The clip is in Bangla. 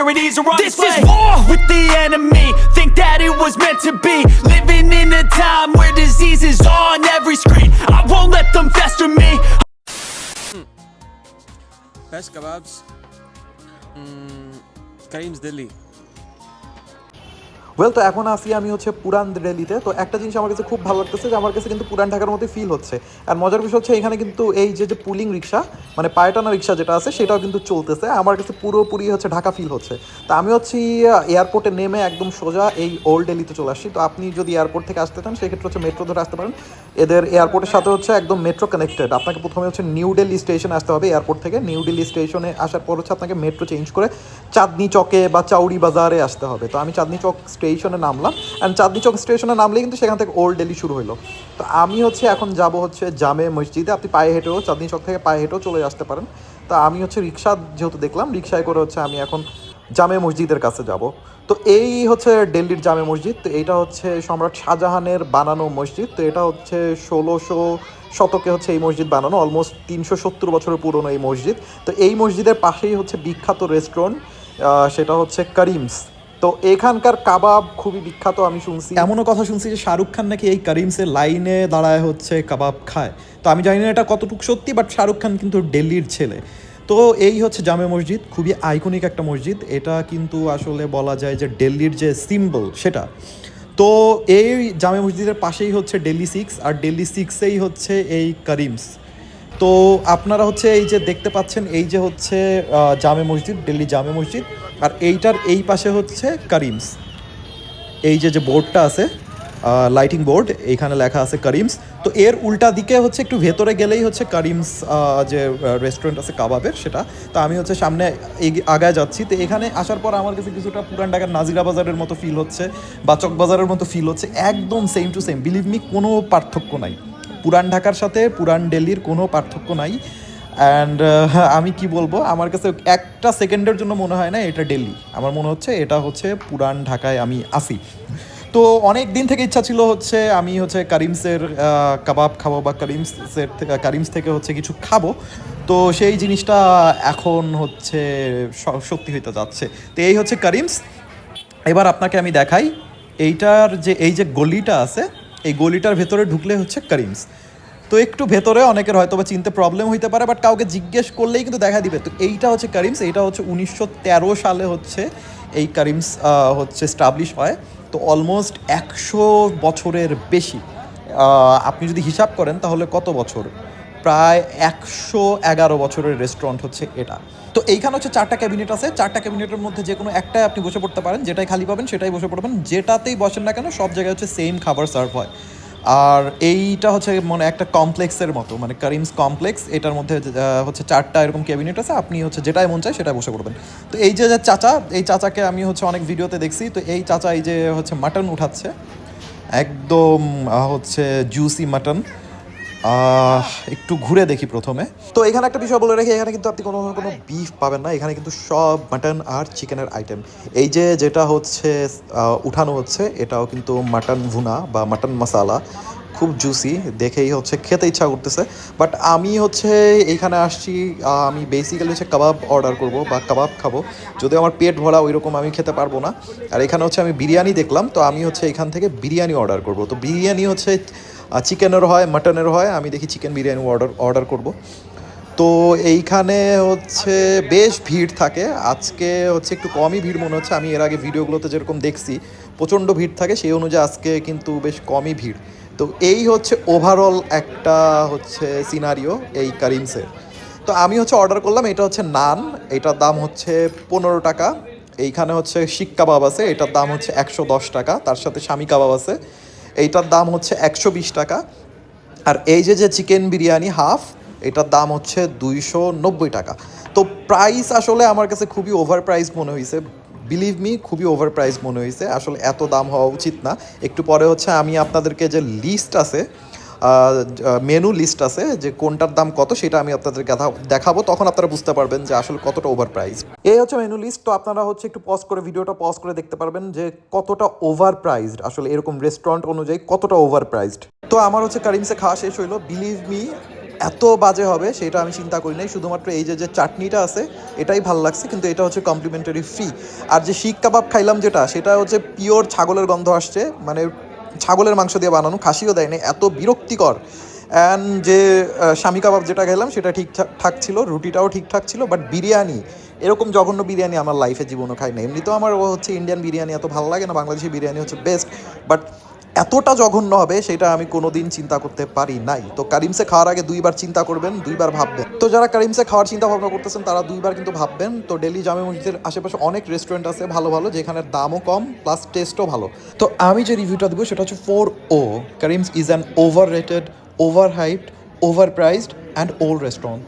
insecurities are on This is war with the enemy. Think that it was meant to be. Living in a time where disease is on every screen. I won't let them fester me. Best kebabs. Mm, Kareem's Delhi. Well তো এখন আসি আমি হচ্ছে পুরান দিল্লিতে। তো একটা জিনিস আমার কাছে খুব ভালো লাগতেছে যে, আমার কাছে কিন্তু পুরান ঢাকার মধ্যে ফিল হচ্ছে। আর মজার বিষয় হচ্ছে এখানে কিন্তু এই যে যে পুলিং রিক্সা মানে পায়টানা রিক্সা যেটা আছে, সেটাও কিন্তু চলতেছে। আমার কাছে পুরোপুরি হচ্ছে ঢাকা ফিল হচ্ছে। তো আমি হচ্ছে এয়ারপোর্টে নেমে একদম সোজা এই ওল্ড দিল্লিতে চলে আসছি। তো আপনি যদি এয়ারপোর্ট থেকে আসতে চান, সেক্ষেত্রে হচ্ছে মেট্রো ধরে আসতে পারেন। এদের এয়ারপোর্টের সাথে হচ্ছে একদম মেট্রো কানেক্টেড আপনাকে প্রথমে হচ্ছে নিউ দিল্লি স্টেশনে আসতে হবে এয়ারপোর্ট থেকে। নিউ দিল্লি স্টেশনে আসার পর হচ্ছে আপনাকে মেট্রো চেঞ্জ করে চাঁদনি চকে বা চাউরি বাজারে আসতে হবে। তো আমি চাঁদনি চক স্টেশনে নামলাম অ্যান্ড চাঁদনি চক স্টেশনে নামলে কিন্তু সেখান থেকে ওল্ড ডেলি শুরু হলো। তো আমি হচ্ছে এখন যাব হচ্ছে জামে মসজিদে। আপনি পায়ে হেঁটেও চাঁদনি চক থেকে পায়ে হেঁটেও চলে আসতে পারেন। তো আমি হচ্ছে রিক্সা যেহেতু দেখলাম রিক্সায় করে হচ্ছে আমি এখন জামে মসজিদের কাছে যাব। তো এই হচ্ছে দিল্লির জামে মসজিদ। তো এইটা হচ্ছে সম্রাট শাহজাহানের বানানো মসজিদ। তো এটা হচ্ছে ষোলোশো শতকে হচ্ছে এই মসজিদ বানানো অলমোস্ট তিনশো সত্তর বছরের পুরনো এই মসজিদ। তো এই মসজিদের পাশেই হচ্ছে বিখ্যাত রেস্টুরেন্ট সেটা হচ্ছে করিমস তো এখানকার কাবাব খুবই বিখ্যাত, আমি শুনছি। এমনও কথা শুনছি যে শাহরুখ খান নাকি এই করিমসের লাইনে দাঁড়ায় হচ্ছে কাবাব খায়। তো আমি জানি না এটা কতটুকু সত্যি বাট শাহরুখ খান কিন্তু দিল্লির ছেলে। তো এই হচ্ছে জামে মসজিদ, খুবই আইকনিক একটা মসজিদ। এটা কিন্তু আসলে বলা যায় যে দিল্লির যে সিম্বল সেটা। তো এই জামে মসজিদের পাশেই হচ্ছে দিল্লি সিক্স, আর দিল্লি সিক্সেই হচ্ছে এই করিমস। তো আপনারা হচ্ছে এই যে দেখতে পাচ্ছেন, এই যে হচ্ছে জামে মসজিদ, দিল্লি জামে মসজিদ, আর এইটার এই পাশে হচ্ছে করিমস এই যে যে বোর্ডটা আছে লাইটিং বোর্ড এইখানে লেখা আছে করিমস তো এর উল্টা দিকে হচ্ছে একটু ভেতরে গেলেই হচ্ছে করিমস যে রেস্টুরেন্ট আছে কাবাবের সেটা। তো আমি হচ্ছে সামনে আগায় যাচ্ছি। তো এখানে আসার পর আমার কাছে কিছুটা পুরান ঢাকার নাজিরা বাজারের মতো ফিল হচ্ছে বা চক বাজারের মতো ফিল হচ্ছে, একদম same to same believe me কোনো পার্থক্য নাই। পুরান ঢাকার সাথে পুরান দিল্লির কোনো পার্থক্য নাই। অ্যান্ড আমি কি বলব? আমার কাছে একটা সেকেন্ডের জন্য মনে হয় না, এটা দিল্লি। আমার মনে হচ্ছে এটা হচ্ছে পুরান ঢাকায় আমি আসি তো অনেক দিন থেকে ইচ্ছা ছিল হচ্ছে আমি হচ্ছে কারিমসের কাবাব খাব বা কারিমসের থেকে কারিমস থেকে হচ্ছে কিছু খাব। তো সেই জিনিসটা এখন হচ্ছে সত্যি হইতে যাচ্ছে। তো এই হচ্ছে কারিমস। এবার আপনাকে আমি দেখাই, এইটার যে, এই যে গলিটা আছে এই গলিটার ভেতরে ঢুকলে হচ্ছে করিমস। তো একটু ভেতরে অনেকের হয়তো বা চিনতে প্রবলেম হইতে পারে বাট কাউকে জিজ্ঞেস করলেই কিন্তু দেখা দিবে। তো এইটা হচ্ছে করিমস, এইটা হচ্ছে উনিশশো তেরো সালে হচ্ছে এই করিমস হচ্ছে স্টাবলিশ হয়। তো অলমোস্ট একশো বছরের বেশি। আপনি যদি হিসাব করেন তাহলে কত বছর? প্রায় একশো এগারো বছরের রেস্টুরেন্ট হচ্ছে এটা। তো এইখানে হচ্ছে চারটা ক্যাবিনেট আছে। চারটা ক্যাবিনেটের মধ্যে যে কোনো একটাই আপনি বসে পড়তে পারেন, যেটাই খালি পাবেন সেটাই বসে পড়বেন। যেটাতেই বসেন না কেন, সব জায়গায় হচ্ছে সেম খাবার সার্ভ হয়। আর এইটা হচ্ছে মানে একটা কমপ্লেক্সের মতো মানে করিমস কমপ্লেক্স এটার মধ্যে হচ্ছে চারটা এরকম ক্যাবিনেট আছে। আপনি হচ্ছে যেটাই মন চায় সেটাই বসে পড়বেন। তো এই যে চাচা, এই চাচাকে আমি হচ্ছে অনেক ভিডিওতে দেখছি। তো এই চাচা এই যে হচ্ছে মাটন উঠাচ্ছে, একদম হচ্ছে জুসি মাটন একটু ঘুরে দেখি প্রথমে। তো এখানে একটা বিষয় বলে রাখি, এখানে কিন্তু আপনি কোনো কোনো বিফ পাবেন না। এখানে কিন্তু সব মাটন আর চিকেনের আইটেম এই যে যেটা হচ্ছে উঠানো হচ্ছে, এটাও কিন্তু মাটন ভুনা বা মাটন মশালা খুব জুসি দেখেই হচ্ছে খেতে ইচ্ছা করতেছে। বাট আমি হচ্ছে এইখানে আসছি আমি বেসিক্যালি হচ্ছে কাবাব অর্ডার করব বা কাবাব খাব। যদি আমার পেট ভরা ওই রকম আমি খেতে পারব না। আর এখানে হচ্ছে আমি বিরিয়ানি দেখলাম, তো আমি হচ্ছে এখান থেকে বিরিয়ানি অর্ডার করব। তো বিরিয়ানি হচ্ছে চিকেনের হয় মাটনের হয়, আমি দেখি চিকেন বিরিয়ানি অর্ডার অর্ডার করব। তো এইখানে হচ্ছে বেশ ভিড় থাকে, আজকে হচ্ছে একটু কমই ভিড় মনে হচ্ছে, আমি এর আগে ভিডিওগুলোতে যেরকম দেখছি, প্রচণ্ড ভিড় থাকে, সেই অনুযায়ী আজকে কিন্তু বেশ কমই ভিড়। তো এই হচ্ছে ওভারঅল একটা হচ্ছে সিনারিও এই কারিমসের তো আমি হচ্ছে অর্ডার করলাম, এটা হচ্ছে নান, এটার দাম হচ্ছে পনেরো টাকা, এইখানে হচ্ছে শিক কাবাব আছে, এটার দাম হচ্ছে একশো দশ টাকা, তার সাথে স্বামী কাবাব আছে এইটার দাম হচ্ছে একশো বিশ টাকা। আর এই যে যে চিকেন বিরিয়ানি হাফ, এটার দাম হচ্ছে দুইশো নব্বই টাকা। তো প্রাইস আসলে আমার কাছে খুবই ওভার প্রাইস মনে হয়েছে বিলিভ মি খুবই ওভার প্রাইস মনে হয়েছে আসলে এত দাম হওয়া উচিত না। একটু পরে হচ্ছে আমি আপনাদেরকে যে লিস্ট আছে মেনু লিস্ট আছে যে কোনটার দাম কত, সেটা আমি আপনাদেরকে দেখা- দেখাবো। তখন আপনারা বুঝতে পারবেন যে আসলে কতটা ওভার প্রাইস এই হচ্ছে মেনু লিস্ট তো আপনারা হচ্ছে একটু পজ করে ভিডিওটা পজ করে দেখতে পারবেন যে কতটা ওভার প্রাইসড আসলে এরকম রেস্টুরেন্ট অনুযায়ী কতটা ওভার প্রাইসড তো আমার হচ্ছে কারিমসে খাওয়া শেষ হইল। বিলিভ মি এত বাজে হবে, সেটা আমি চিন্তা করি নাই। শুধুমাত্র এই যে যে চাটনিটা আছে, এটাই ভালো লাগছে, কিন্তু এটা হচ্ছে কমপ্লিমেন্টারি ফ্রি আর যে শিক কাবাব খাইলাম যেটা, সেটা হচ্ছে পিওর ছাগলের গন্ধ আসছে মানে ছাগলের মাংস দিয়ে বানানো, খাসিও দেয়নি, এত বিরক্তিকর। অ্যান্ড যে স্বামী কাবাব যেটা খেলাম, সেটা ঠিকঠাক ছিল, রুটিটাও ঠিকঠাক ছিল বাট বিরিয়ানি, এরকম জঘন্য বিরিয়ানি আমার লাইফে জীবনও খাই না এমনিতেও আমার হচ্ছে ইন্ডিয়ান বিরিয়ানি এত ভালো লাগে না, বাংলাদেশি বিরিয়ানি হচ্ছে বেস্ট বাট এতটা জঘন্য হবে, সেটা আমি কোনোদিন চিন্তা করতে পারি নাই। তো কারিমসে খাওয়ার আগে দুইবার চিন্তা করবেন, দুইবার ভাববেন। তো যারা কারিমসে খাওয়ার চিন্তা ভাবনা করতেছেন, তারা দুইবার কিন্তু ভাববেন। তো দিল্লি জামে মসজিদের আশেপাশে অনেক রেস্টুরেন্ট আছে ভালো ভালো যেখানে দামও কম প্লাস টেস্টও ভালো। তো আমি যে রিভিউটা দেবো, সেটা হচ্ছে four O Karim's is an overrated overhyped overpriced and old restaurant